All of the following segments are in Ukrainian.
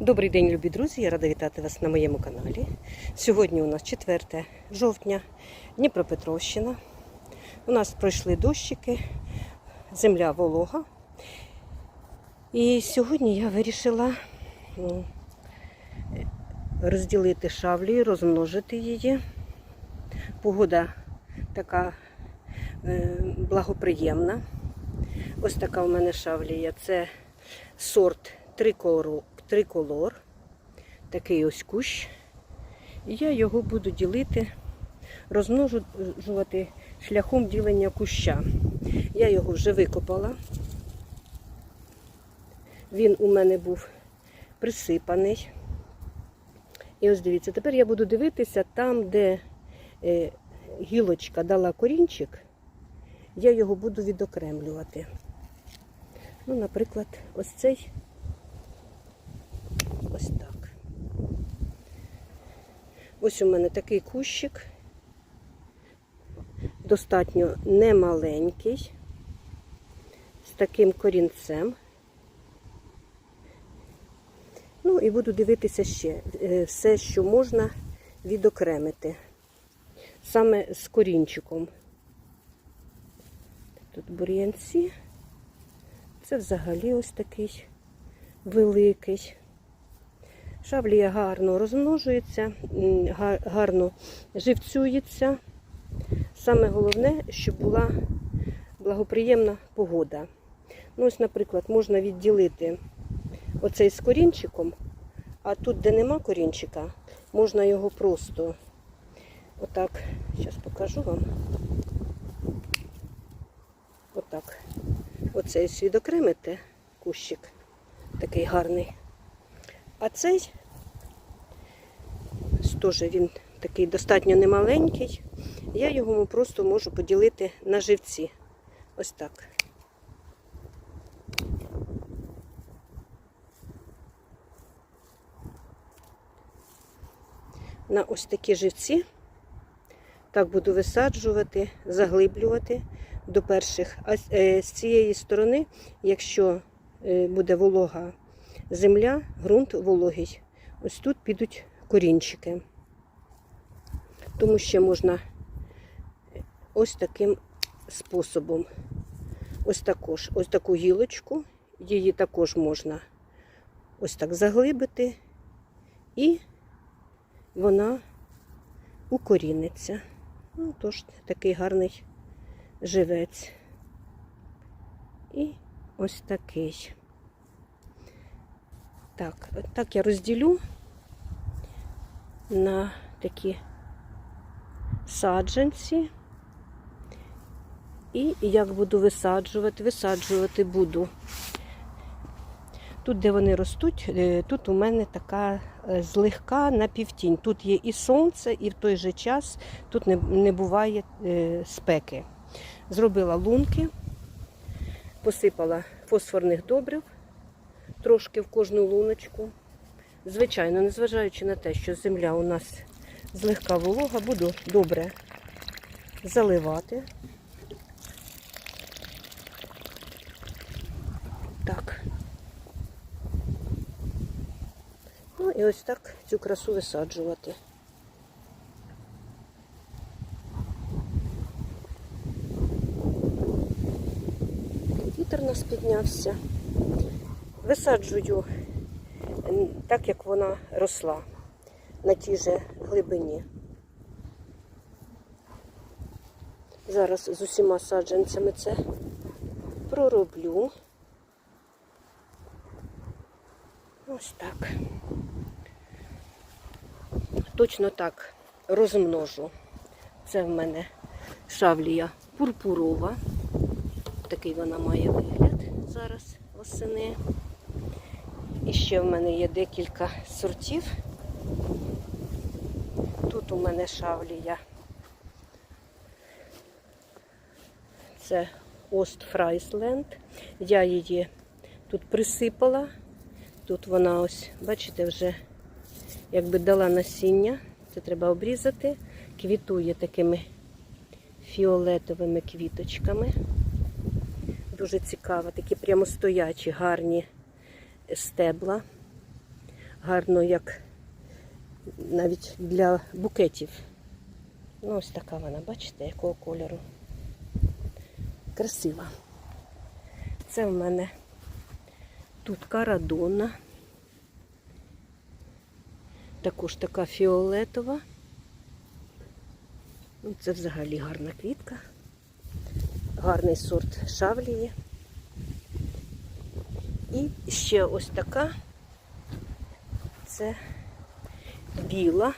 Добрий день, любі друзі! Я рада вітати вас на моєму каналі. Сьогодні у нас 4 жовтня, Дніпропетровщина. У нас пройшли дощики, земля волога. І сьогодні я вирішила розділити шавлю, розмножити її. Погода така е, благоприємна. Ось така у мене шавлія. Це сорт триколор, триколор. Такий ось кущ. І я його буду ділити, розмножувати шляхом ділення куща. Я його вже викопала. Він у мене був присипаний. І ось дивіться, тепер я буду дивитися там, де е, гілочка дала корінчик, я його буду відокремлювати. Ну, наприклад, ось цей ось так. Ось у мене такий кущик, достатньо немаленький, з таким корінцем. Ну і буду дивитися ще е, все, що можна відокремити. Саме з корінчиком. Тут бур'янці. Це взагалі ось такий великий. Шаблія гарно розмножується, гарно живцюється. Саме головне, щоб була благоприємна погода. Ну, ось, наприклад, можна відділити оцей з корінчиком, а тут, де нема корінчика, можна його просто отак, зараз покажу вам. Отак. Оцей ось відокремите кущик, такий гарний. А цей теж він такий достатньо немаленький. Я його просто можу поділити на живці. Ось так. На ось такі живці. Так буду висаджувати, заглиблювати до перших. А з- е, цієї сторони, якщо е, буде волога земля, ґрунт вологий, ось тут підуть корінчики. Тому ще можна ось таким способом. Ось також, ось таку гілочку, її також можна ось так заглибити, і вона укоріниться. Ну, тож такий гарний живець. І ось такий. Так, так я розділю на такі саджанці. І як буду висаджувати, висаджувати буду. Тут, де вони ростуть, е, тут у мене така е, злегка напівтінь. Тут є і сонце, і в той же час тут не, не буває е, спеки. Зробила лунки, посипала фосфорних добрив трошки в кожну луночку. Звичайно, незважаючи на те, що земля у нас злегка волога, буду добре заливати. Так. Ну і ось так цю красу висаджувати. Вітер нас піднявся. Висаджую так, як вона росла на тій же глибині. Зараз з усіма саджанцями це пророблю. Ось так. Точно так розмножу. Це в мене шавлія пурпурова. Такий вона має вигляд зараз восени. І ще в мене є декілька сортів. Тут у мене шавлія. Це Остфрайсленд. Я її тут присипала. Тут вона ось, бачите, вже якби дала насіння. Це треба обрізати. Квітує такими фіолетовими квіточками. Дуже цікаво, такі прямо стоячі, гарні стебла. гарно, як навіть для букетів. Ну, ось така вона, бачите, якого кольору. Красива. Це в мене тут карадона. Також така фіолетова. Ну, Це взагалі гарна квітка. Гарний сорт шавлії. І ще ось така. Це біла.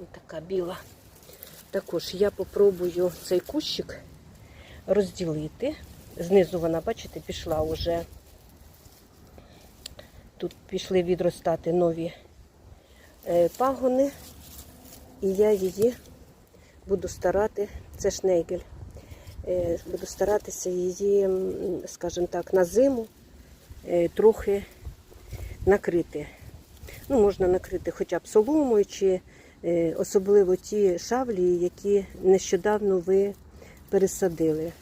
Ось така біла. Також я попробую цей кущик розділити. Знизу вона, бачите, пішла вже. Тут пішли відростати нові е, пагони. І я її буду старати, це шнейгель, буду старатися її, скажімо так, на зиму е, трохи накрити. Ну, можна накрити хоча б соломою, чи е, особливо ті шавлі, які нещодавно ви пересадили.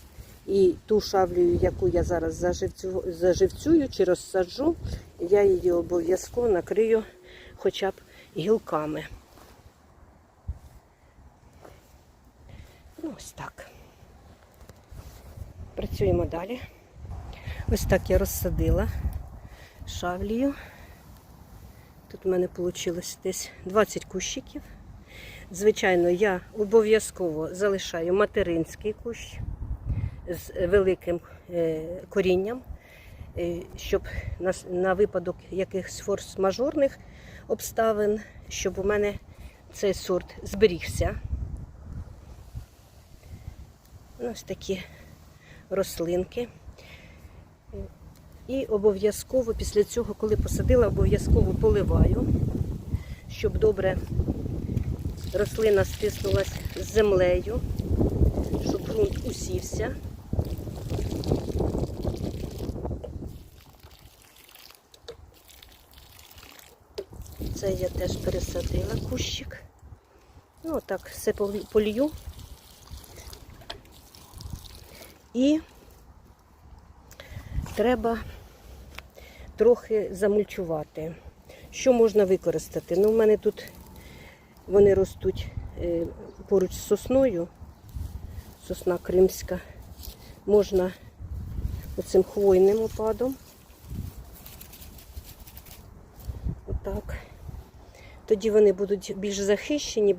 І ту шавлію, яку я зараз заживцю, заживцюю чи розсаджу, я її обов'язково накрию хоча б гілками. Ну, ось так. Працюємо далі. Ось так я розсадила шавлію. Тут в мене вийшло десь 20 кущиків. Звичайно, я обов'язково залишаю материнський кущ з великим е, корінням, е, щоб на, на випадок якихось форс-мажорних обставин, щоб у мене цей сорт зберігся. Ось такі рослинки. І обов'язково після цього, коли посадила, обов'язково поливаю, щоб добре рослина стиснулася з землею, щоб ґрунт усівся. Це я теж пересадила кущик. Ну, отак все полью. І треба трохи замульчувати. Що можна використати? Ну, в мене тут вони ростуть е, поруч з сосною, сосна кримська. Можна оцим хвойним опадом. Отак. Тоді вони будуть більш захищені,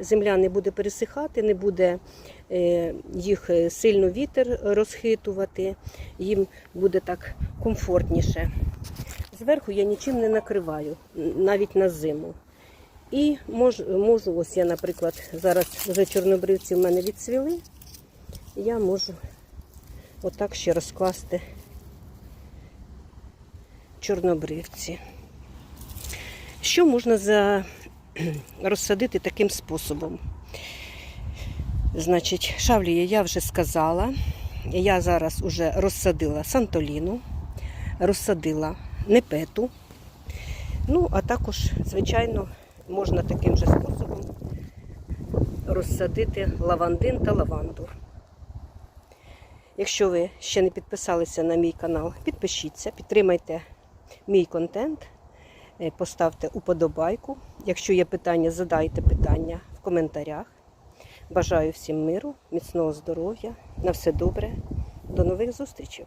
земля не буде пересихати, не буде е, їх е, сильно вітер розхитувати, їм буде так комфортніше. Зверху я нічим не накриваю, навіть на зиму. І мож, можу, ось я, наприклад, зараз вже чорнобривці в мене відцвіли, я можу отак ще розкласти чорнобривці. Що можна за... розсадити таким способом? Значить, шавлія я вже сказала. Я зараз вже розсадила сантоліну, розсадила непету. Ну, а також, звичайно, можна таким же способом розсадити лавандин та лаванду. Якщо ви ще не підписалися на мій канал, підпишіться, підтримайте мій контент, поставте уподобайку. Якщо є питання, задайте питання в коментарях. Бажаю всім миру, міцного здоров'я, на все добре. До нових зустрічей!